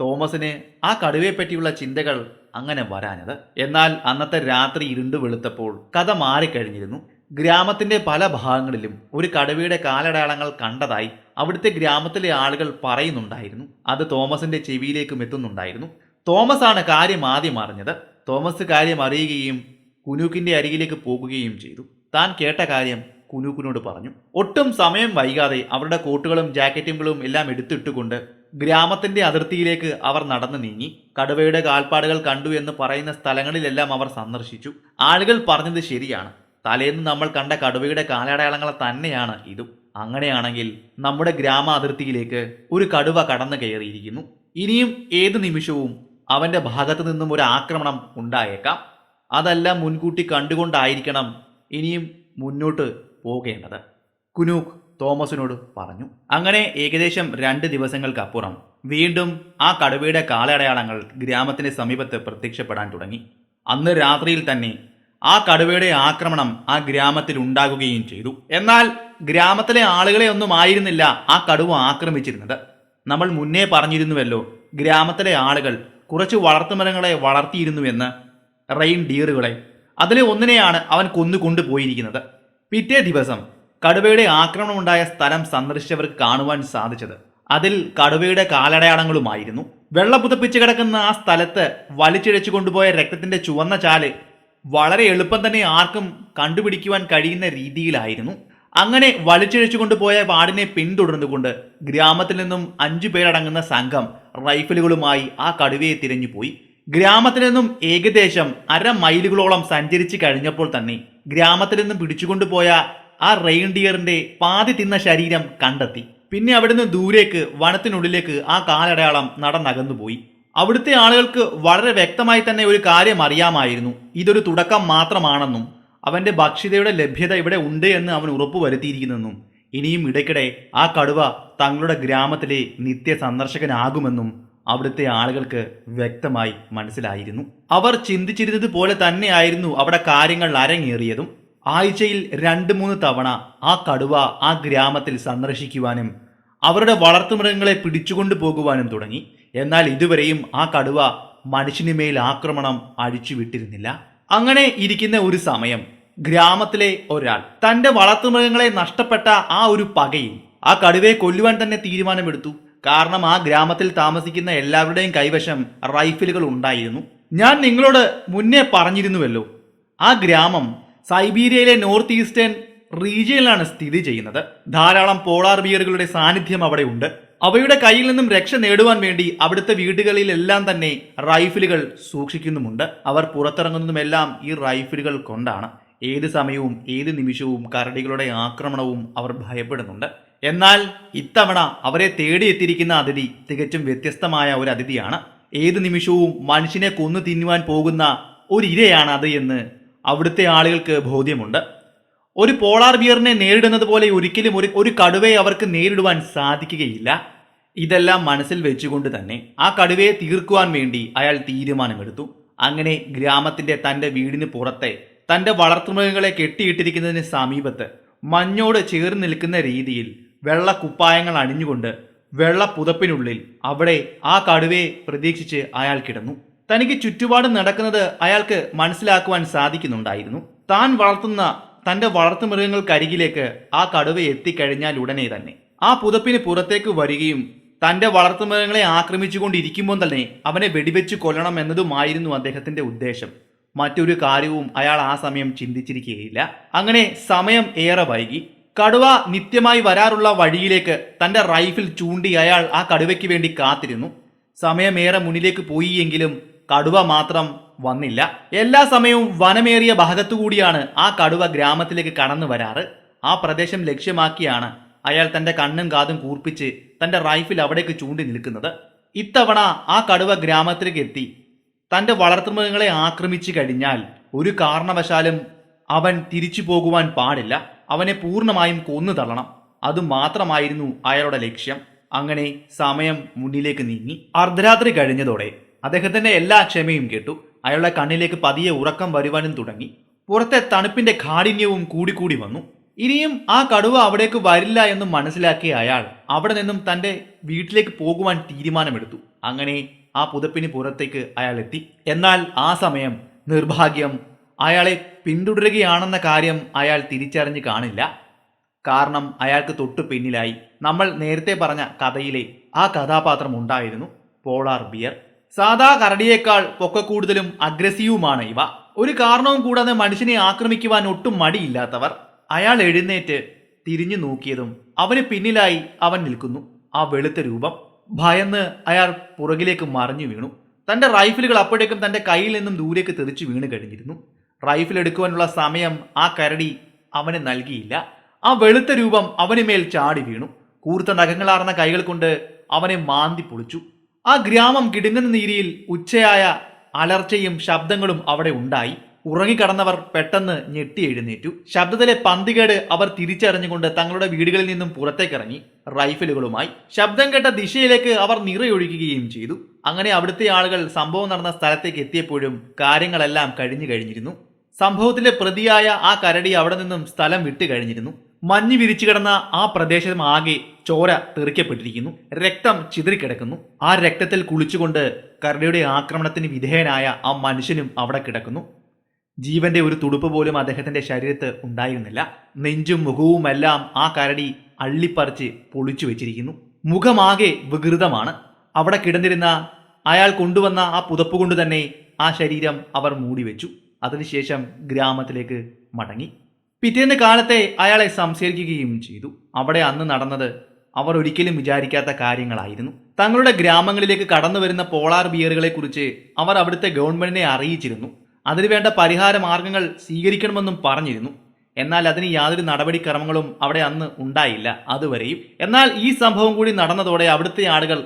S1: തോമസിന് ആ കടുവയെ പറ്റിയുള്ള ചിന്തകൾ അങ്ങനെ വരാനത് എന്നാൽ അന്നത്തെ രാത്രി ഇരുണ്ടു വെളുത്തപ്പോൾ കഥ മാറിക്കഴിഞ്ഞിരുന്നു. ഗ്രാമത്തിന്റെ പല ഭാഗങ്ങളിലും ഒരു കടുവയുടെ കാലടയാളങ്ങൾ കണ്ടതായി അവിടുത്തെ ഗ്രാമത്തിലെ ആളുകൾ പറയുന്നുണ്ടായിരുന്നു. അത് തോമസിന്റെ ചെവിയിലേക്കും എത്തുന്നുണ്ടായിരുന്നു. തോമസ് ആണ് കാര്യം ആദ്യം അറിഞ്ഞത്. തോമസ് കാര്യം അറിയുകയും കുനൂക്കിന്റെ അരികിലേക്ക് പോകുകയും ചെയ്തു. താൻ കേട്ട കാര്യം കുനൂക്കിനോട് പറഞ്ഞു. ഒട്ടും സമയം വൈകാതെ അവരുടെ കോട്ടുകളും ജാക്കറ്റുകളും എല്ലാം എടുത്തിട്ടുകൊണ്ട് ഗ്രാമത്തിന്റെ അതിർത്തിയിലേക്ക് അവർ നടന്നു നീങ്ങി. കടുവയുടെ കാൽപ്പാടുകൾ കണ്ടു എന്ന് പറയുന്ന സ്ഥലങ്ങളിലെല്ലാം അവർ സന്ദർശിച്ചു. ആളുകൾ പറഞ്ഞത് ശരിയാണ്. തലേന്ന് നമ്മൾ കണ്ട കടുവയുടെ കാലടയാളങ്ങൾ തന്നെയാണ് ഇതും. അങ്ങനെയാണെങ്കിൽ നമ്മുടെ ഗ്രാമ അതിർത്തിയിലേക്ക് ഒരു കടുവ കടന്നു കയറിയിരിക്കുന്നു. ഇനിയും ഏത് നിമിഷവും അവന്റെ ഭാഗത്തു നിന്നും ഒരു ആക്രമണം ഉണ്ടായേക്കാം. അതെല്ലാം മുൻകൂട്ടി കണ്ടുകൊണ്ടായിരിക്കണം ഇനിയും മുന്നോട്ട് പോകേണ്ടത്. കുനൂക്ക് തോമസിനോട് പറഞ്ഞു. അങ്ങനെ ഏകദേശം രണ്ട് ദിവസങ്ങൾക്കപ്പുറം വീണ്ടും ആ കടുവയുടെ കാലടയാളങ്ങൾ ഗ്രാമത്തിന് സമീപത്ത് പ്രത്യക്ഷപ്പെടാൻ തുടങ്ങി. അന്ന് രാത്രിയിൽ തന്നെ ആ കടുവയുടെ ആക്രമണം ആ ഗ്രാമത്തിൽ ഉണ്ടാകുകയും ചെയ്തു. എന്നാൽ ഗ്രാമത്തിലെ ആളുകളെ ഒന്നും ആയിരുന്നില്ല ആ കടുവ ആക്രമിച്ചിരുന്നത്. നമ്മൾ മുന്നേ പറഞ്ഞിരുന്നുവല്ലോ ഗ്രാമത്തിലെ ആളുകൾ കുറച്ച് വളർത്തുമരങ്ങളെ വളർത്തിയിരുന്നുവെന്ന് റെയിൻ ഡിയറുകളെ അതിലെ ഒന്നിനെയാണ് അവൻ കൊന്നു കൊണ്ടുപോയിരിക്കുന്നത് പിറ്റേ ദിവസം കടുവയുടെ ആക്രമണമുണ്ടായ സ്ഥലം സന്ദർശിച്ചവർക്ക് കാണുവാൻ സാധിച്ചത്. അതിൽ കടുവയുടെ കാലടയാളങ്ങളുമായിരുന്നു. വെള്ളം പുതപ്പിച്ച് കിടക്കുന്ന ആ സ്ഥലത്ത് വലിച്ചിഴച്ചു കൊണ്ടുപോയ രക്തത്തിന്റെ ചുവന്ന ചാൽ വളരെ എളുപ്പം തന്നെ ആർക്കും കണ്ടുപിടിക്കുവാൻ കഴിയുന്ന രീതിയിലായിരുന്നു. അങ്ങനെ വലിച്ചിഴച്ചു കൊണ്ടുപോയ വാടിനെ പിന്തുടർന്നുകൊണ്ട് ഗ്രാമത്തിൽ നിന്നും അഞ്ചു പേരടങ്ങുന്ന സംഘം റൈഫിലുകളുമായി ആ കടുവയെ തിരഞ്ഞുപോയി. ഗ്രാമത്തിൽ നിന്നും ഏകദേശം അര മൈലുകളോളം സഞ്ചരിച്ചു കഴിഞ്ഞപ്പോൾ തന്നെ ഗ്രാമത്തിൽ നിന്നും പിടിച്ചുകൊണ്ടുപോയ ആ റെയിൻഡിയറിന്റെ പാതി തിന്ന ശരീരം കണ്ടെത്തി. പിന്നെ അവിടുന്ന് ദൂരേക്ക് വനത്തിനുള്ളിലേക്ക് ആ കാലടയാളം നടന്നകന്നുപോയി അവിടുത്തെ ആളുകൾക്ക് വളരെ വ്യക്തമായി തന്നെ ഒരു കാര്യം അറിയാമായിരുന്നു. ഇതൊരു തുടക്കം മാത്രമാണെന്നും അവന്റെ ഭക്ഷ്യതയുടെ ലഭ്യത ഇവിടെ ഉണ്ട് എന്ന് അവൻ ഉറപ്പുവരുത്തിയിരിക്കുന്നെന്നും ഇനിയും ഇടയ്ക്കിടെ ആ കടുവ തങ്ങളുടെ ഗ്രാമത്തിലെ നിത്യ സന്ദർശകനാകുമെന്നും അവിടുത്തെ ആളുകൾക്ക് വ്യക്തമായി മനസ്സിലായിരുന്നു. അവർ ചിന്തിച്ചിരുന്നത് പോലെ തന്നെയായിരുന്നു അവിടെ കാര്യങ്ങൾ അരങ്ങേറിയതും. ആഴ്ചയിൽ രണ്ട് മൂന്ന് തവണ ആ കടുവ ആ ഗ്രാമത്തിൽ സന്ദർശിക്കുവാനും അവരുടെ വളർത്തുമൃഗങ്ങളെ പിടിച്ചുകൊണ്ടു പോകുവാനും തുടങ്ങി. എന്നാൽ ഇതുവരെയും ആ കടുവ മനുഷ്യനുമേൽ ആക്രമണം അഴിച്ചുവിട്ടിരുന്നില്ല. അങ്ങനെ ഇരിക്കുന്ന ഒരു സമയം ഗ്രാമത്തിലെ ഒരാൾ തന്റെ വളർത്തുമൃഗങ്ങളെ നഷ്ടപ്പെട്ട ആ ഒരു പകയിൽ ആ കടുവയെ കൊല്ലുവാൻ തന്നെ തീരുമാനമെടുത്തു. കാരണം ആ ഗ്രാമത്തിൽ താമസിക്കുന്ന എല്ലാവരുടെയും കൈവശം റൈഫിലുകൾ ഉണ്ടായിരുന്നു. ഞാൻ നിങ്ങളോട് മുന്നേ പറഞ്ഞിരുന്നുവല്ലോ ആ ഗ്രാമം സൈബീരിയയിലെ നോർത്ത് ഈസ്റ്റേൺ റീജിയനിലാണ് സ്ഥിതി ചെയ്യുന്നത്. ധാരാളം പോളാർ ബിയറുകളുടെ സാന്നിധ്യം അവിടെ ഉണ്ട്. അവയുടെ കയ്യിൽ നിന്നും രക്ഷ നേടുവാൻ വേണ്ടി അവിടുത്തെ വീടുകളിലെല്ലാം തന്നെ റൈഫിലുകൾ സൂക്ഷിക്കുന്നുമുണ്ട്. അവർ പുറത്തിറങ്ങുന്നതുമെല്ലാം ഈ റൈഫിലുകൾ കൊണ്ടാണ്. ഏത് സമയവും ഏത് നിമിഷവും കരടികളുടെ ആക്രമണവും അവർ ഭയപ്പെടുന്നുണ്ട്. എന്നാൽ ഇത്തവണ അവരെ തേടിയെത്തിയിരിക്കുന്ന അതിഥി തികച്ചും വ്യത്യസ്തമായ ഒരു അതിഥിയാണ്. ഏത് നിമിഷവും മനുഷ്യനെ കൊന്നു തിന്നുവാൻ പോകുന്ന ഒരു ഇരയാണ് അത് എന്ന് അവിടുത്തെ ആളുകൾക്ക് ബോധ്യമുണ്ട്. ഒരു പോളാർ ബിയറിനെ നേരിടുന്നത് പോലെ ഒരിക്കലും ഒരു ഒരു കടുവയെ അവർക്ക് നേരിടുവാൻ സാധിക്കുകയില്ല. ഇതെല്ലാം മനസ്സിൽ വെച്ചുകൊണ്ട് തന്നെ ആ കടുവയെ തീർക്കുവാൻ വേണ്ടി അയാൾ തീരുമാനമെടുത്തു. അങ്ങനെ ഗ്രാമത്തിന്റെ തന്റെ വീടിന് പുറത്തെ തന്റെ വളർത്തുമൃഗങ്ങളെ കെട്ടിയിട്ടിരിക്കുന്നതിന് സമീപത്ത് മഞ്ഞോട് ചേർന്ന് നിൽക്കുന്ന രീതിയിൽ വെള്ള കുപ്പായങ്ങൾ അണിഞ്ഞുകൊണ്ട് വെള്ള പുതപ്പിനുള്ളിൽ അവിടെ ആ കടുവയെ പ്രതീക്ഷിച്ച് അയാൾ കിടന്നു. തനിക്ക് ചുറ്റുപാട് നടക്കുന്നത് അയാൾക്ക് മനസ്സിലാക്കുവാൻ സാധിക്കുന്നുണ്ടായിരുന്നു. താൻ വളർത്തുന്ന തന്റെ വളർത്തുമൃഗങ്ങൾക്കരികിലേക്ക് ആ കടുവ എത്തിക്കഴിഞ്ഞാൽ ഉടനെ തന്നെ. ആ പുതപ്പിന് പുറത്തേക്ക് വരികയും തന്റെ വളർത്തുമൃഗങ്ങളെ ആക്രമിച്ചുകൊണ്ടിരിക്കുമ്പോൾ തന്നെ അവനെ വെടിവെച്ചു കൊല്ലണം എന്നതുമായിരുന്നു അദ്ദേഹത്തിന്റെ ഉദ്ദേശം. മറ്റൊരു കാര്യവും അയാൾ ആ സമയം ചിന്തിച്ചിരിക്കുകയില്ല. അങ്ങനെ സമയം ഏറെ വൈകി. കടുവ നിത്യമായി വരാറുള്ള വഴിയിലേക്ക് തന്റെ റൈഫിൽ ചൂണ്ടി അയാൾ ആ കടുവയ്ക്ക് വേണ്ടി കാത്തിരുന്നു. സമയമേറെ മുന്നിലേക്ക് പോയി എങ്കിലും കടുവ മാത്രം വന്നില്ല. എല്ലാ സമയവും വനമേറിയ ഭാഗത്തു കൂടിയാണ് ആ കടുവ ഗ്രാമത്തിലേക്ക് കടന്നു വരാറ്. ആ പ്രദേശം ലക്ഷ്യമാക്കിയാണ് അയാൾ തന്റെ കണ്ണും കാതും കൂർപ്പിച്ച് തന്റെ റൈഫിൽ അവിടേക്ക് ചൂണ്ടി നിൽക്കുന്നത്. ഇത്തവണ ആ കടുവ ഗ്രാമത്തിലേക്ക് എത്തി. തന്റെ വളർത്തുമൃഗങ്ങളെ ആക്രമിച്ചു കഴിഞ്ഞാൽ ഒരു കാരണവശാലും അവൻ തിരിച്ചു പോകുവാൻ പാടില്ല. അവനെ പൂർണമായും കൊന്നു തള്ളണം. അതുമാത്രമായിരുന്നു അയാളുടെ ലക്ഷ്യം. അങ്ങനെ സമയം മുന്നിലേക്ക് നീങ്ങി. അർദ്ധരാത്രി കഴിഞ്ഞതോടെ അദ്ദേഹത്തിന്റെ എല്ലാ ക്ഷമയും കേട്ടു. അയാളുടെ കണ്ണിലേക്ക് പതിയെ ഉറക്കം വരുവാനും തുടങ്ങി. പുറത്തെ തണുപ്പിന്റെ കാഠിന്യവും കൂടിക്കൂടി വന്നു. ഇനിയും ആ കടുവ അവിടേക്ക് വരില്ല എന്ന് മനസ്സിലാക്കിയ അയാൾ അവിടെ നിന്നും തന്റെ വീട്ടിലേക്ക് പോകുവാൻ തീരുമാനമെടുത്തു. അങ്ങനെ ആ പുതപ്പിന് പുറത്തേക്ക് അയാൾ എത്തി. എന്നാൽ ആ സമയം നിർഭാഗ്യം അയാളെ പിന്തുടരുകയാണെന്ന കാര്യം അയാൾ തിരിച്ചറിഞ്ഞ് കാണില്ല. കാരണം അയാൾക്ക് തൊട്ടു പിന്നിലായി. നമ്മൾ നേരത്തെ പറഞ്ഞ കഥയിലെ ആ കഥാപാത്രം ഉണ്ടായിരുന്നു പോളാർ ബിയർ. സാധാ കരടിയേക്കാൾ പൊക്കക്കൂടുതലും അഗ്രസീവുമാണ് ഇവ. ഒരു കാരണവും കൂടാതെ മനുഷ്യനെ ആക്രമിക്കുവാൻ ഒട്ടും മടിയില്ലാത്തവർ. അയാൾ എഴുന്നേറ്റ് തിരിഞ്ഞു നോക്കിയതും അവന് പിന്നിലായി അവൻ നിൽക്കുന്നു. ആ വെളുത്ത രൂപം ഭയന്ന് അയാൾ പുറകിലേക്ക് മറിഞ്ഞു വീണു. തന്റെ റൈഫിലുകൾ അപ്പോഴേക്കും തന്റെ കയ്യിൽ നിന്നും ദൂരേക്ക് തെറിച്ചു വീണ് കഴിഞ്ഞിരുന്നു. റൈഫിൽ എടുക്കുവാനുള്ള സമയം ആ കരടി അവന് നൽകിയില്ല. ആ വെളുത്ത രൂപം അവന് മേൽ ചാടി വീണു. കൂർത്ത നഖങ്ങളാർന്ന കൈകൾ കൊണ്ട് അവനെ മാന്തി പൊളിച്ചു. ആ ഗ്രാമം കിടുങ്ങുന്ന നീരിയിൽ ഉച്ചയായ അലർച്ചയും ശബ്ദങ്ങളും അവിടെ ഉണ്ടായി. ഉറങ്ങിക്കടന്നവർ പെട്ടെന്ന് ഞെട്ടി എഴുന്നേറ്റു. ശബ്ദത്തിലെ പന്തികേട് അവർ തിരിച്ചറിഞ്ഞുകൊണ്ട് തങ്ങളുടെ വീടുകളിൽ നിന്നും പുറത്തേക്കിറങ്ങി റൈഫിലുകളുമായി. ശബ്ദം കേട്ട ദിശയിലേക്ക് അവർ നിറയൊഴിക്കുകയും ചെയ്തു. അങ്ങനെ അവിടുത്തെ ആളുകൾ സംഭവം നടന്ന സ്ഥലത്തേക്ക് എത്തിയപ്പോഴും കാര്യങ്ങളെല്ലാം കഴിഞ്ഞു കഴിഞ്ഞിരുന്നു. സംഭവത്തിലെ പ്രതിയായ ആ കരടി അവിടെ നിന്നും സ്ഥലം വിട്ടു കഴിഞ്ഞിരുന്നു മഞ്ഞ് വിരിച്ചു കിടന്ന ആ പ്രദേശം ആകെ ചോര തെറിക്കപ്പെട്ടിരിക്കുന്നു. രക്തം ചിതറിക്കിടക്കുന്നു. ആ രക്തത്തിൽ കുളിച്ചുകൊണ്ട് കരടിയുടെ ആക്രമണത്തിന് വിധേയനായ ആ മനുഷ്യനും അവിടെ കിടക്കുന്നു. ജീവന്റെ ഒരു തുടുപ്പ് പോലും അദ്ദേഹത്തിന്റെ ശരീരത്ത് ഉണ്ടായിരുന്നില്ല. നെഞ്ചും മുഖവുമെല്ലാം ആ കരടി അള്ളിപ്പറിച്ച് പൊളിച്ചു വെച്ചിരിക്കുന്നു. മുഖമാകെ വികൃതമാണ്. അവിടെ കിടന്നിരുന്ന അയാൾ കൊണ്ടുവന്ന ആ പുതപ്പ് കൊണ്ട് തന്നെ ആ ശരീരം അവർ മൂടിവെച്ചു. അതിനുശേഷം ഗ്രാമത്തിലേക്ക് മടങ്ങി. പിറ്റേന്ന് കാലത്തെ അയാളെ സംസ്കരിക്കുകയും ചെയ്തു. അവിടെ അന്ന് നടന്നത് അവർ ഒരിക്കലും വിചാരിക്കാത്ത കാര്യങ്ങളായിരുന്നു. തങ്ങളുടെ ഗ്രാമങ്ങളിലേക്ക് കടന്നു വരുന്ന പോളാർ ബിയറുകളെ കുറിച്ച് അവർ അവിടുത്തെ ഗവൺമെന്റിനെ അറിയിച്ചിരുന്നു. അതിനുവേണ്ട പരിഹാര മാർഗങ്ങൾ സ്വീകരിക്കണമെന്നും പറഞ്ഞിരുന്നു. എന്നാൽ അതിന് യാതൊരു നടപടിക്രമങ്ങളും അവിടെ അന്ന് ഉണ്ടായില്ല അതുവരെയും. എന്നാൽ ഈ സംഭവം കൂടി നടന്നതോടെ അവിടുത്തെ ആളുകൾ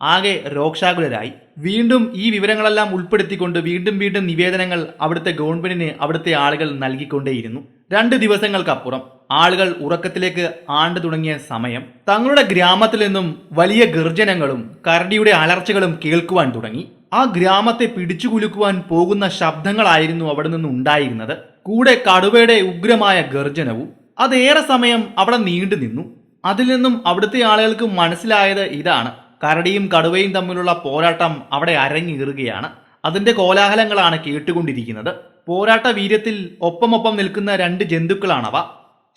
S1: ആകെ രോക്ഷാകുലരായി. വീണ്ടും ഈ വിവരങ്ങളെല്ലാം ഉൾപ്പെടുത്തിക്കൊണ്ട് വീണ്ടും വീണ്ടും നിവേദനങ്ങൾ അവിടുത്തെ ഗവൺമെന്റിന് അവിടുത്തെ ആളുകൾ നൽകിക്കൊണ്ടേയിരുന്നു. രണ്ട് ദിവസങ്ങൾക്കപ്പുറം ആളുകൾ ഉറക്കത്തിലേക്ക് ആണ്ടു തുടങ്ങിയ സമയം തങ്ങളുടെ ഗ്രാമത്തിൽ നിന്നും വലിയ ഗർജനങ്ങളും കരടിയുടെ അലർച്ചകളും കേൾക്കുവാൻ തുടങ്ങി. ആ ഗ്രാമത്തെ പിടിച്ചുകുലുക്കുവാൻ പോകുന്ന ശബ്ദങ്ങളായിരുന്നു അവിടെ നിന്ന് ഉണ്ടായിരുന്നത്. കൂടെ കടുവയുടെ ഉഗ്രമായ ഗർജനവും അതേറെ സമയം അവിടെ നീണ്ടു നിന്നു. അതിൽ നിന്നും അവിടുത്തെ ആളുകൾക്ക് മനസ്സിലായത് ഇതാണ്. കരടിയും കടുവയും തമ്മിലുള്ള പോരാട്ടം അവിടെ അരങ്ങേറുകയാണ്. അതിന്റെ കോലാഹലങ്ങളാണ് കേട്ടുകൊണ്ടിരിക്കുന്നത്. പോരാട്ട വീര്യത്തിൽ ഒപ്പമൊപ്പം നിൽക്കുന്ന രണ്ട് ജന്തുക്കളാണവ.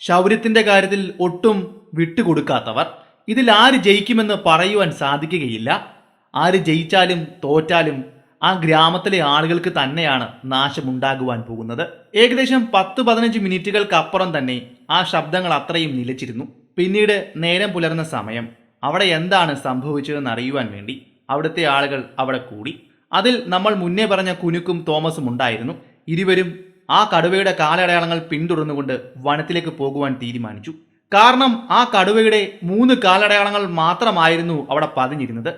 S1: ശൗര്യത്തിന്റെ കാര്യത്തിൽ ഒട്ടും വിട്ടുകൊടുക്കാത്തവർ. ഇതിൽ ആര് ജയിക്കുമെന്ന് പറയുവാൻ സാധിക്കുകയില്ല. ആര് ജയിച്ചാലും തോറ്റാലും ആ ഗ്രാമത്തിലെ ആളുകൾക്ക് തന്നെയാണ് നാശമുണ്ടാകുവാൻ പോകുന്നത്. ഏകദേശം പത്ത് പതിനഞ്ച് മിനിറ്റുകൾക്കപ്പുറം തന്നെ ആ ശബ്ദങ്ങൾ അത്രയും നിലച്ചിരുന്നു. പിന്നീട് നേരം പുലർന്ന സമയം. അവിടെ എന്താണ് സംഭവിച്ചതെന്ന് അറിയുവാൻ വേണ്ടി അവിടുത്തെ ആളുകൾ അവിടെ കൂടി. അതിൽ നമ്മൾ മുന്നേ പറഞ്ഞ കുനുക്കും തോമസും ഉണ്ടായിരുന്നു. ഇരുവരും ആ കടുവയുടെ കാലടയാളങ്ങൾ പിന്തുടർന്നുകൊണ്ട് വനത്തിലേക്ക് പോകുവാൻ തീരുമാനിച്ചു. കാരണം ആ കടുവയുടെ മൂന്ന് കാലടയാളങ്ങൾ മാത്രമായിരുന്നു അവിടെ പതിഞ്ഞിരുന്നത്.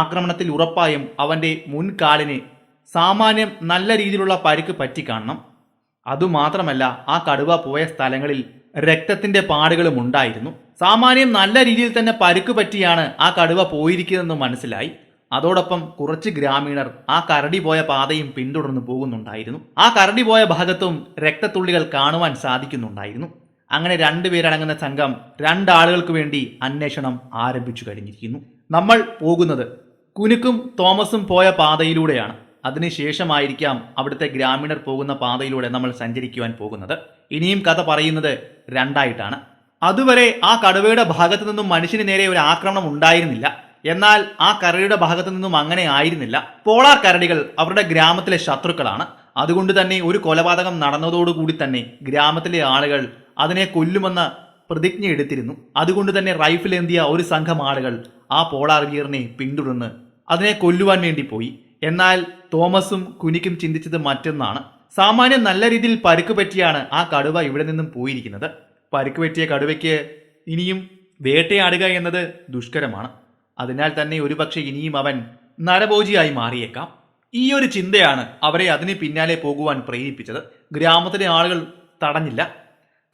S1: ആക്രമണത്തിൽ ഉറപ്പായും അവന്റെ മുൻകാലിന് സാമാന്യം നല്ല രീതിയിലുള്ള പരിക്ക് പറ്റിക്കാണണം അതുമാത്രമല്ല ആ കടുവ പോയ സ്ഥലങ്ങളിൽ രക്തത്തിന്റെ പാടുകളും ഉണ്ടായിരുന്നു. സാമാന്യം നല്ല രീതിയിൽ തന്നെ പരുക്ക് പറ്റിയാണ് ആ കടുവ പോയിരിക്കുന്നതെന്ന് മനസ്സിലായി. അതോടൊപ്പം കുറച്ച് ഗ്രാമീണർ ആ കരടി പോയ പാതയും പിന്തുടർന്നു പോകുന്നുണ്ടായിരുന്നു. ആ കരടി പോയ ഭാഗത്തും രക്തത്തുള്ളികൾ കാണുവാൻ സാധിക്കുന്നുണ്ടായിരുന്നു. അങ്ങനെ രണ്ടുപേരടങ്ങുന്ന സംഘം രണ്ടാളുകൾക്ക് വേണ്ടി അന്വേഷണം ആരംഭിച്ചു കഴിഞ്ഞിരിക്കുന്നു. നമ്മൾ പോകുന്നത് കുനുക്കും തോമസും പോയ പാതയിലൂടെയാണ്. അതിനുശേഷമായിരിക്കാം അവിടുത്തെ ഗ്രാമീണർ പോകുന്ന പാതയിലൂടെ നമ്മൾ സഞ്ചരിക്കുവാൻ പോകുന്നത്. ഇനിയും കഥ പറയുന്നത് രണ്ടായിട്ടാണ്. അതുവരെ ആ കടുവയുടെ ഭാഗത്തു നിന്നും മനുഷ്യന് നേരെ ഒരു ആക്രമണം ഉണ്ടായിരുന്നില്ല. എന്നാൽ ആ കരടിയുടെ ഭാഗത്തു നിന്നും അങ്ങനെ ആയിരുന്നില്ല. പോളാർ കരടികൾ അവരുടെ ഗ്രാമത്തിലെ ശത്രുക്കളാണ്. അതുകൊണ്ട് തന്നെ ഒരു കൊലപാതകം നടന്നതോടുകൂടി തന്നെ ഗ്രാമത്തിലെ ആളുകൾ അതിനെ കൊല്ലുമെന്ന് പ്രതിജ്ഞ എടുത്തിരുന്നു. അതുകൊണ്ട് തന്നെ റൈഫിൽ ഏന്തിയ ഒരു സംഘം ആളുകൾ ആ പോളാർ വീറിനെ പിന്തുടർന്ന് അതിനെ കൊല്ലുവാൻ വേണ്ടി പോയി. എന്നാൽ തോമസും കുനിക്കും ചിന്തിച്ചത് മറ്റൊന്നാണ്. സാമാന്യം നല്ല രീതിയിൽ പരുക്ക് പറ്റിയാണ് ആ കടുവ ഇവിടെ നിന്നും പോയിരിക്കുന്നത്. പരുക്ക് പറ്റിയ കടുവയ്ക്ക് ഇനിയും വേട്ടയാടുക എന്നത് ദുഷ്കരമാണ്. അതിനാൽ തന്നെ ഒരുപക്ഷെ ഇനിയും അവൻ നരഭോജിയായി മാറിയേക്കാം. ഈ ഒരു ചിന്തയാണ് അവരെ അതിന് പിന്നാലെ പോകുവാൻ പ്രേരിപ്പിച്ചത്. ഗ്രാമത്തിലെ ആളുകൾ തടഞ്ഞില്ല.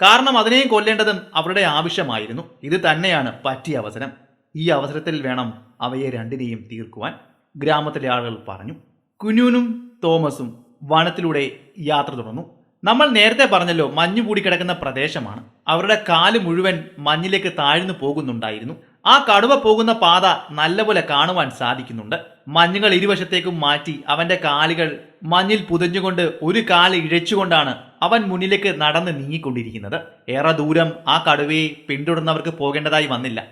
S1: കാരണം അതിനെയും കൊല്ലേണ്ടതും അവരുടെ ആവശ്യമായിരുന്നു. ഇത് തന്നെയാണ് പറ്റിയ അവസരം. ഈ അവസരത്തിൽ വേണം അവയെ രണ്ടിനെയും തീർക്കുവാൻ. ഗ്രാമത്തിലെ ആളുകൾ പറഞ്ഞു കുനൂനും തോമസും വനത്തിലൂടെ യാത്ര തുടർന്നു. നമ്മൾ നേരത്തെ പറഞ്ഞല്ലോ മഞ്ഞു കൂടി കിടക്കുന്ന പ്രദേശമാണ്. അവരുടെ കാൽ മുഴുവൻ മഞ്ഞിലേക്ക് താഴ്ന്നു പോകുന്നുണ്ടായിരുന്നു. ആ കടുവ പോകുന്ന പാത നല്ലപോലെ കാണുവാൻ സാധിക്കുന്നുണ്ട്. മഞ്ഞുകൾ ഇരുവശത്തേക്കും മാറ്റി അവന്റെ കാലുകൾ മഞ്ഞിൽ പുതഞ്ഞുകൊണ്ട് ഒരു കാൽ ഇഴച്ചുകൊണ്ടാണ് അവൻ മുന്നിലേക്ക് നടന്ന് നീങ്ങിക്കൊണ്ടിരിക്കുന്നത്. ഏറെ ദൂരം ആ കടുവയെ പിന്തുടർന്നവർക്ക് പോകേണ്ടതായി വന്നില്ല.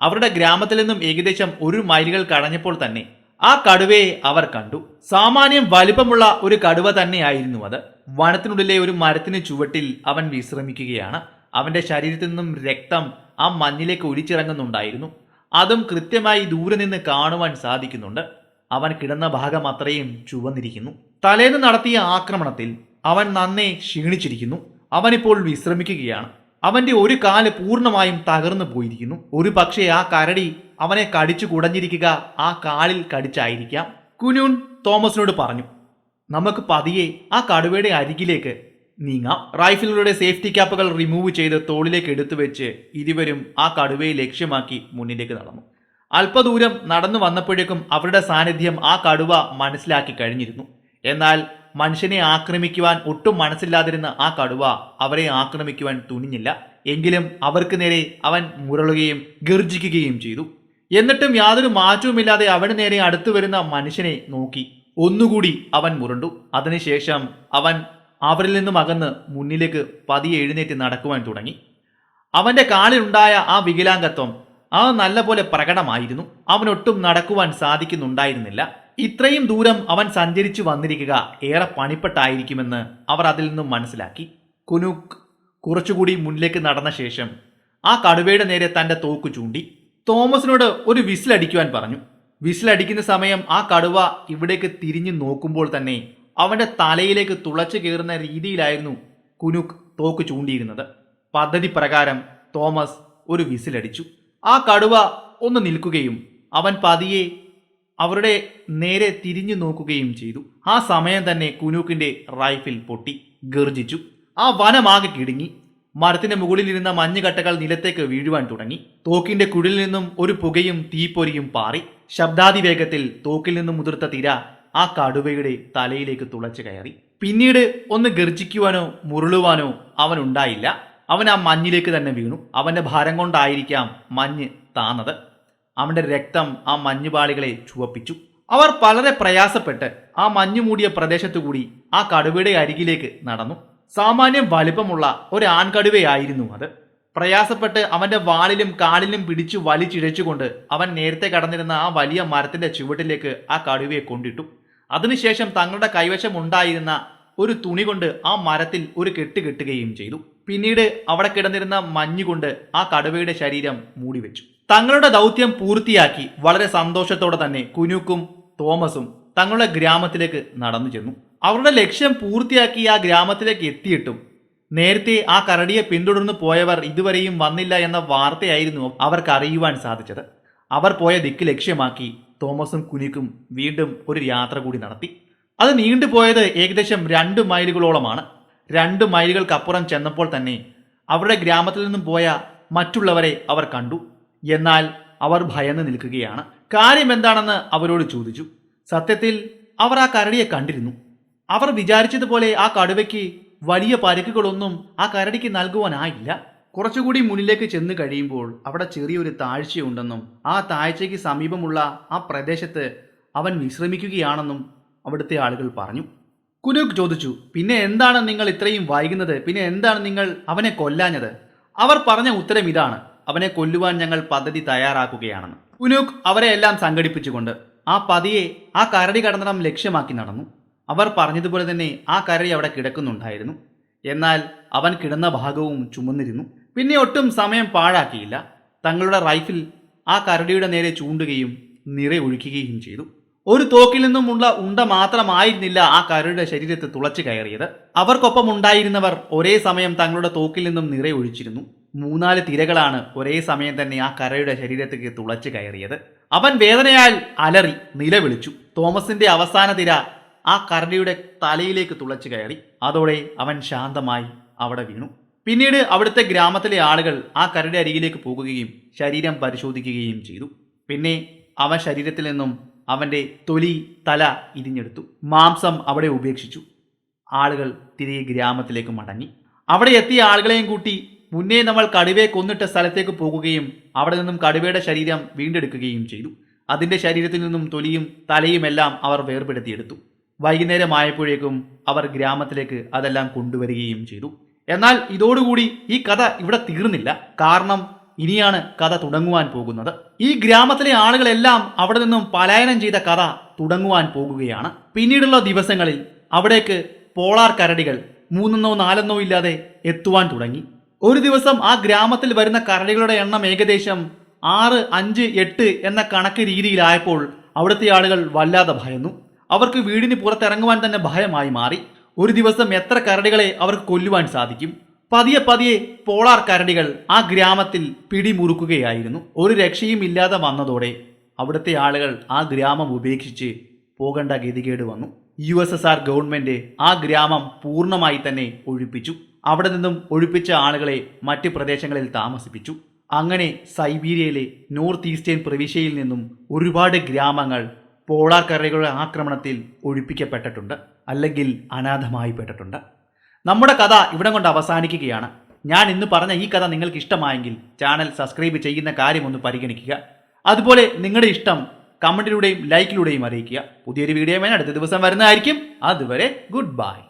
S1: അവരുടെ ഗ്രാമത്തിൽ നിന്നും ഏകദേശം ഒരു മൈലുകൾ കടഞ്ഞപ്പോൾ തന്നെ ആ കടുവയെ അവർ കണ്ടു. സാമാന്യം വലിപ്പമുള്ള ഒരു കടുവ തന്നെയായിരുന്നു അത്. വനത്തിനുള്ളിലെ ഒരു മരത്തിന് ചുവട്ടിൽ അവൻ വിശ്രമിക്കുകയാണ്. അവന്റെ ശരീരത്തിൽ നിന്നും രക്തം ആ മഞ്ഞിലേക്ക് ഒലിച്ചിറങ്ങുന്നുണ്ടായിരുന്നു. അതും കൃത്യമായി ദൂരെ നിന്ന് കാണുവാൻ സാധിക്കുന്നുണ്ട്. അവൻ കിടന്ന ഭാഗം അത്രയും ചുവന്നിരിക്കുന്നു. തലേന്ന് നടത്തിയ ആക്രമണത്തിൽ അവൻ നന്നെ ക്ഷീണിച്ചിരിക്കുന്നു. അവനിപ്പോൾ വിശ്രമിക്കുകയാണ്. അവന്റെ ഒരു കാൽ പൂർണമായും തകർന്നു പോയിരിക്കുന്നു. ഒരു പക്ഷേ ആ കരടി അവനെ കടിച്ചു കുടഞ്ഞിരിക്കുക ആ കാലിൽ കടിച്ചായിരിക്കാം. കുനൂൺ തോമസിനോട് പറഞ്ഞു നമുക്ക് പതിയെ ആ കടുവയുടെ അരികിലേക്ക് നീങ്ങാം. റൈഫിലുകളുടെ സേഫ്റ്റി ക്യാപ്പുകൾ റിമൂവ് ചെയ്ത് തോളിലേക്ക് എടുത്തു വെച്ച് ഇരുവരും ആ കടുവയെ ലക്ഷ്യമാക്കി മുന്നിലേക്ക് നടന്നു. അല്പദൂരം നടന്നു വന്നപ്പോഴേക്കും അവരുടെ സാന്നിധ്യം ആ കടുവ മനസ്സിലാക്കി കഴിഞ്ഞിരുന്നു. എന്നാൽ മനുഷ്യനെ ആക്രമിക്കുവാൻ ഒട്ടും മനസ്സില്ലാതിരുന്ന ആ കടുവ അവരെ ആക്രമിക്കുവാൻ തുനിഞ്ഞില്ല. എങ്കിലും അവർക്ക് നേരെ അവൻ മുരളുകയും ഗർജിക്കുകയും ചെയ്തു. എന്നിട്ടും യാതൊരു മാറ്റവുമില്ലാതെ അവന് നേരെ അടുത്തു വരുന്ന മനുഷ്യനെ നോക്കി ഒന്നുകൂടി അവൻ മുരണ്ടു. അതിനുശേഷം അവൻ അവരിൽ നിന്നും അകന്ന് മുന്നിലേക്ക് പതിയെ എഴുന്നേറ്റ് നടക്കുവാൻ തുടങ്ങി. അവന്റെ കാലിലുണ്ടായ ആ വികലാംഗത്വം ആ നല്ലപോലെ പ്രകടമായിരുന്നു. അവനൊട്ടും നടക്കുവാൻ സാധിക്കുന്നുണ്ടായിരുന്നില്ല. ഇത്രയും ദൂരം അവൻ സഞ്ചരിച്ചു വന്നിരിക്കുക ഏറെ പണിപ്പെട്ടായിരിക്കുമെന്ന് അവർ അതിൽ നിന്നും മനസ്സിലാക്കി. കുനുക് കുറച്ചുകൂടി മുന്നിലേക്ക് നടന്ന ശേഷം ആ കടുവയുടെ നേരെ തന്റെ തോക്ക് ചൂണ്ടി തോമസിനോട് ഒരു വിസിലടിക്കുവാൻ പറഞ്ഞു. വിസിലടിക്കുന്ന സമയം ആ കടുവ ഇവിടേക്ക് തിരിഞ്ഞു നോക്കുമ്പോൾ തന്നെ അവന്റെ തലയിലേക്ക് തുളച്ചു കയറുന്ന രീതിയിലായിരുന്നു കുനുക്ക് തോക്ക് ചൂണ്ടിയിരുന്നത്. പദ്ധതി പ്രകാരം തോമസ് ഒരു വിസിലടിച്ചു. ആ കടുവ ഒന്ന് നിൽക്കുകയും അവൻ പതിയെ അവരുടെ നേരെ തിരിഞ്ഞു നോക്കുകയും ചെയ്തു. ആ സമയം തന്നെ കുനൂക്കിന്റെ റൈഫിൽ പൊട്ടി ഗർജിച്ചു. ആ വനമാകെ കിടുങ്ങി. മരത്തിന്റെ മുകളിലിരുന്ന മഞ്ഞുകട്ടകൾ നിലത്തേക്ക് വീഴുവാൻ തുടങ്ങി. തോക്കിന്റെ കുഴിൽ നിന്നും ഒരു പുകയും തീപ്പൊരിയും പാറി. ശബ്ദാതിവേഗത്തിൽ തോക്കിൽ നിന്നും മുതിർത്ത തിര ആ കടുവയുടെ തലയിലേക്ക് തുളച്ചു കയറി. പിന്നീട് ഒന്ന് ഗർജിക്കുവാനോ മുരളുവാനോ അവനുണ്ടായില്ല അവൻ ആ മഞ്ഞിലേക്ക് തന്നെ വീണു. അവന്റെ ഭാരം കൊണ്ടായിരിക്കാം മഞ്ഞ് താന്നത്. അവന്റെ രക്തം ആ മഞ്ഞുപാളികളെ ചുവപ്പിച്ചു. അവർ വളരെ പ്രയാസപ്പെട്ട് ആ മഞ്ഞു മൂടിയ പ്രദേശത്തുകൂടി ആ കടുവയുടെ അരികിലേക്ക് നടന്നു. സാമാന്യം വലിപ്പമുള്ള ഒരു ആൺകടുവയായിരുന്നു അത്. പ്രയാസപ്പെട്ട് അവന്റെ വാളിലും കാലിലും പിടിച്ചു വലിച്ചിഴച്ചുകൊണ്ട് അവൻ നേരത്തെ കടന്നിരുന്ന ആ വലിയ മരത്തിന്റെ ചുവട്ടിലേക്ക് ആ കടുവയെ കൊണ്ടിട്ടു. അതിനുശേഷം തങ്ങളുടെ കൈവശം ഉണ്ടായിരുന്ന ഒരു തുണി കൊണ്ട് ആ മരത്തിൽ ഒരു കെട്ട് കെട്ടുകയും ചെയ്തു. പിന്നീട് അവിടെ കിടന്നിരുന്ന മഞ്ഞുകൊണ്ട് ആ കടുവയുടെ ശരീരം മൂടിവെച്ചു. തങ്ങളുടെ ദൗത്യം പൂർത്തിയാക്കി വളരെ സന്തോഷത്തോടെ തന്നെ കുനുക്കും തോമസും തങ്ങളുടെ ഗ്രാമത്തിലേക്ക് നടന്നു ചെന്നു. അവരുടെ ലക്ഷ്യം പൂർത്തിയാക്കി ആ ഗ്രാമത്തിലേക്ക് എത്തിയിട്ടും നേരത്തെ ആ കരടിയെ പിന്തുടർന്നു പോയവർ ഇതുവരെയും വന്നില്ല എന്ന വാർത്തയായിരുന്നു അവർക്ക് അറിയുവാൻ സാധിച്ചത്. അവർ പോയ ദിക്ക് ലക്ഷ്യമാക്കി തോമസും കുനിക്കും വീണ്ടും ഒരു യാത്ര കൂടി നടത്തി. അത് നീണ്ടുപോയത് ഏകദേശം രണ്ട് മൈലുകളോളമാണ്. രണ്ട് മൈലുകൾക്കപ്പുറം ചെന്നപ്പോൾ തന്നെ അവരുടെ ഗ്രാമത്തിൽ നിന്നും പോയ മറ്റുള്ളവരെ അവർ കണ്ടു. എന്നാൽ അവർ ഭയന്ന് നിൽക്കുകയാണ്. കാര്യം എന്താണെന്ന് അവരോട് ചോദിച്ചു. സത്യത്തിൽ അവർ ആ കരടിയെ കണ്ടിരുന്നു. അവർ വിചാരിച്ചതുപോലെ ആ കടുവയ്ക്ക് വലിയ പരിക്കുകളൊന്നും ആ കരടിക്ക് നൽകുവാനായില്ല. കുറച്ചുകൂടി മുന്നിലേക്ക് ചെന്ന് കഴിയുമ്പോൾ അവിടെ ചെറിയൊരു താഴ്ചയുണ്ടെന്നും ആ താഴ്ചയ്ക്ക് സമീപമുള്ള ആ പ്രദേശത്ത് അവൻ വിശ്രമിക്കുകയാണെന്നും അവിടുത്തെ ആളുകൾ പറഞ്ഞു. കുനുക് ചോദിച്ചു പിന്നെ എന്താണ് നിങ്ങൾ ഇത്രയും വൈകുന്നത്? പിന്നെ എന്താണ് നിങ്ങൾ അവനെ കൊല്ലാഞ്ഞത്? അവർ പറഞ്ഞ ഉത്തരം ഇതാണ് അവനെ കൊല്ലുവാൻ ഞങ്ങൾ പദ്ധതി തയ്യാറാക്കുകയാണെന്ന്. കുനുക് അവരെ എല്ലാം സംഘടിപ്പിച്ചുകൊണ്ട് ആ പതിയെ ആ കരടി കടന്നിടം ലക്ഷ്യമാക്കി നടന്നു. അവർ പറഞ്ഞതുപോലെ തന്നെ ആ കരടി അവിടെ കിടക്കുന്നുണ്ടായിരുന്നു. എന്നാൽ അവൻ കിടന്ന ഭാഗവും ചുമന്നിരുന്നു. പിന്നെ ഒട്ടും സമയം പാഴാക്കിയില്ല. തങ്ങളുടെ റൈഫിൽ ആ കരടിയുടെ നേരെ ചൂണ്ടുകയും നിറയൊഴിക്കുകയും ചെയ്തു. ഒരു തോക്കിൽ നിന്നുമുള്ള ഉണ്ട മാത്രമായിരുന്നില്ല ആ കരടിയുടെ ശരീരത്ത് തുളച്ചു കയറിയത്. അവർക്കൊപ്പം ഉണ്ടായിരുന്നവർ ഒരേ സമയം തങ്ങളുടെ തോക്കിൽ നിന്നും നിറയൊഴിച്ചിരുന്നു മൂന്നാൽ തിരകളാണ് ഒരേ സമയം തന്നെ ആ കരയുടെ ശരീരത്തേക്ക് തുളച്ചു കയറിയത്. അവൻ വേദനയാൽ അലറി നിലവിളിച്ചു. തോമസിന്റെ അവസാന തിര ആ കരടിയുടെ തലയിലേക്ക് തുളച്ചു കയറി. അതോടെ അവൻ ശാന്തമായി അവിടെ വീണു. പിന്നീട് അവിടുത്തെ ഗ്രാമത്തിലെ ആളുകൾ ആ കരടി അരികിലേക്ക് പോകുകയും ശരീരം പരിശോധിക്കുകയും ചെയ്തു. പിന്നെ അവൻ ശരീരത്തിൽ നിന്നും അവന്റെ തൊലി തല ഇരിഞ്ഞെടുത്തു മാംസം അവിടെ ഉപേക്ഷിച്ചു. ആളുകൾ തിരികെ ഗ്രാമത്തിലേക്ക് മടങ്ങി. അവിടെ എത്തിയ ആളുകളെയും കൂട്ടി മുന്നേ നമ്മൾ കടുവയെ കൊന്നിട്ട സ്ഥലത്തേക്ക് പോകുകയും അവിടെ നിന്നും കടുവയുടെ ശരീരം വീണ്ടെടുക്കുകയും ചെയ്തു. അതിന്റെ ശരീരത്തിൽ നിന്നും തൊലിയും തലയുമെല്ലാം അവർ വേർപെടുത്തിയെടുത്തു. വൈകുന്നേരമായപ്പോഴേക്കും അവർ ഗ്രാമത്തിലേക്ക് അതെല്ലാം കൊണ്ടുവരികയും ചെയ്തു. എന്നാൽ ഇതോടുകൂടി ഈ കഥ ഇവിടെ തീർന്നില്ല. കാരണം ഇനിയാണ് കഥ തുടങ്ങുവാൻ പോകുന്നത്. ഈ ഗ്രാമത്തിലെ ആളുകളെല്ലാം അവിടെ നിന്നും പലായനം ചെയ്ത കഥ തുടങ്ങുവാൻ പോകുകയാണ്. പിന്നീടുള്ള ദിവസങ്ങളിൽ അവിടേക്ക് പോളാർ കരടികൾ മൂന്നെന്നോ നാലെന്നോ ഇല്ലാതെ എത്തുവാൻ തുടങ്ങി. ഒരു ദിവസം ആ ഗ്രാമത്തിൽ വരുന്ന കരടികളുടെ എണ്ണം ഏകദേശം ആറ് അഞ്ച് എട്ട് എന്ന കണക്ക് രീതിയിലായപ്പോൾ അവിടുത്തെ ആളുകൾ വല്ലാതെ ഭയന്നു. അവർക്ക് വീടിന് പുറത്തിറങ്ങുവാൻ തന്നെ ഭയമായി മാറി. ഒരു ദിവസം എത്ര കരടികളെ അവർക്ക് കൊല്ലുവാൻ സാധിക്കും? പതിയെ പതിയെ പോളാർ കരടികൾ ആ ഗ്രാമത്തിൽ പിടിമുറുക്കുകയായിരുന്നു. ഒരു രക്ഷയും ഇല്ലാതെ വന്നതോടെ അവിടുത്തെ ആളുകൾ ആ ഗ്രാമം ഉപേക്ഷിച്ച് പോകേണ്ട ഗതികേട് വന്നു. U S S R government ആ ഗ്രാമം പൂർണമായി തന്നെ ഒഴിപ്പിച്ചു. അവിടെ നിന്നും ഒഴിപ്പിച്ച ആളുകളെ മറ്റ് പ്രദേശങ്ങളിൽ താമസിപ്പിച്ചു. അങ്ങനെ സൈബീരിയയിലെ നോർത്ത് ഈസ്റ്റേൺ പ്രവിശ്യയിൽ നിന്നും ഒരുപാട് ഗ്രാമങ്ങൾ പോളാർ കറികളുടെ ആക്രമണത്തിൽ ഒഴിപ്പിക്കപ്പെട്ടിട്ടുണ്ട് അല്ലെങ്കിൽ അനാഥമായി പെട്ടിട്ടുണ്ട്. നമ്മുടെ കഥ ഇവിടം കൊണ്ട് അവസാനിക്കുകയാണ്. ഞാൻ ഇന്ന് പറഞ്ഞ ഈ കഥ നിങ്ങൾക്ക് ഇഷ്ടമായെങ്കിൽ ചാനൽ സബ്സ്ക്രൈബ് ചെയ്യുന്ന കാര്യം ഒന്ന് പരിഗണിക്കുക. അതുപോലെ നിങ്ങളുടെ ഇഷ്ടം കമന്റിലൂടെയും ലൈക്കിലൂടെയും അറിയിക്കുക. പുതിയൊരു വീഡിയോ അടുത്ത ദിവസം വരുന്നതായിരിക്കും. അതുവരെ ഗുഡ് ബൈ.